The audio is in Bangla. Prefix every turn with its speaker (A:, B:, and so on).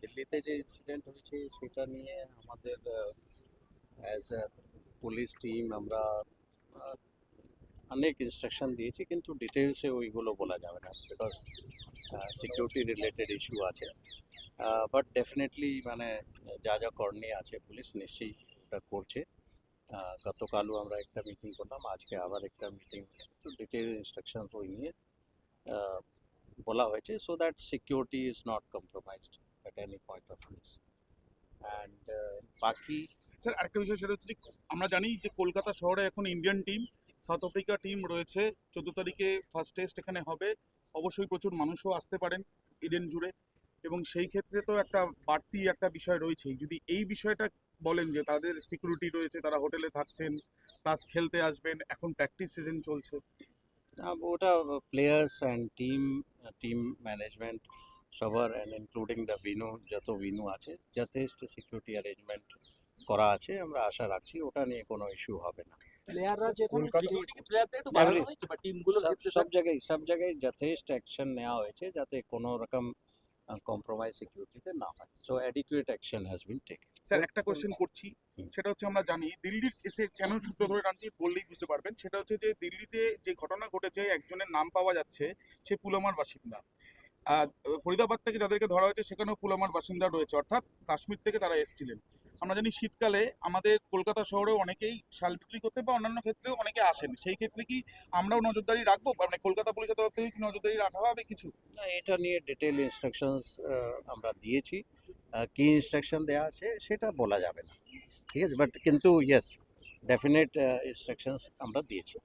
A: দিল্লিতে যে ইনসিডেন্ট হয়েছে সেটা নিয়ে আমাদের অ্যাজ এ পুলিশ টিম আমরা অনেক ইনস্ট্রাকশন দিয়েছি কিন্তু ডিটেলসে ওইগুলো বলা যাবে না বিকজ সিকিউরিটি রিলেটেড ইস্যু আছে। বাট ডেফিনেটলি মানে যা যা করণীয় আছে পুলিশ নিশ্চয়ই ওটা করছে। গতকালও আমরা একটা মিটিং করলাম, আজকে আবার একটা মিটিং ডিটেল ইনস্ট্রাকশন ওই নিয়ে বলা হয়েছে। So that security is not compromised point of views and বাকি
B: স্যার আরেকটা বিষয় সেটা হচ্ছে যে আমরা জানি যে কলকাতা শহরে এখন Indian team South Africa team রয়েছে। চোদ্দ তারিখে ফার্স্ট টেস্ট এখানে হবে। অবশ্যই প্রচুর মানুষও আসতে পারেন ইডেন জুড়ে। এবং সেই ক্ষেত্রে তো একটা বাড়তি একটা বিষয় রয়েছেই। যদি এই বিষয়টা বলেন যে তাদের সিকিউরিটি রয়েছে তারা হোটেলে থাকছেন প্লাস খেলতে আসবেন এখন প্র্যাকটিস সিজন চলছে।
A: ওটা players and team team management সবার অ্যান্ড ইনক্লুডিং দ্য ভিনু যত ভিনু আছে যথেষ্ট সিকিউরিটি অ্যারেঞ্জমেন্ট করা আছে আমরা আশা রাখছি ওটা নিয়ে কোনো ইস্যু হবে না। সব জায়গায় সব জায়গায় যথেষ্ট অ্যাকশন নেওয়া হয়েছে যাতে কোনো রকম কম্প্রোমাইজ সিকিউরিটিতে না হয়। So adequate action has been taken
B: sir একটা কোশ্চেন করছি সেটা হচ্ছে আমরা জানি দিল্লির এসে কেন সূত্র ধরে টানছি বললেই বুঝতে পারবেন সেটা হচ্ছে যে দিল্লিতে যে ঘটনা ঘটেছে একজনের নাম পাওয়া যাচ্ছে সে পুলমার বাসিন্দা। ফরিদাবাদ থেকে যাদেরকে ধরা হয়েছে সেখানেও পুলমার বাসিন্দা রয়েছে অর্থাৎ কাশ্মীর থেকে তারা এসেছিলেন। আমরা জানি শীতকালে আমাদের কলকাতা শহরেও অনেকেই শাল বিক্রি করতে বা অন্যান্য ক্ষেত্রেও অনেকে আসেন। সেই ক্ষেত্রে কি আমরাও নজরদারি রাখব? মানে কলকাতা পুলিশের তরফ থেকে কি নজরদারি রাখা হবে কিছু?
A: না এটা নিয়ে ডিটেল ইনস্ট্রাকশনস আমরা দিয়েছি। কি ইনস্ট্রাকশন দেওয়া আছে সেটা বলা যাবে না। ঠিক আছে? বাট কিন্তু ইয়েস ডেফিনেট ইনস্ট্রাকশনস আমরা দিয়েছি।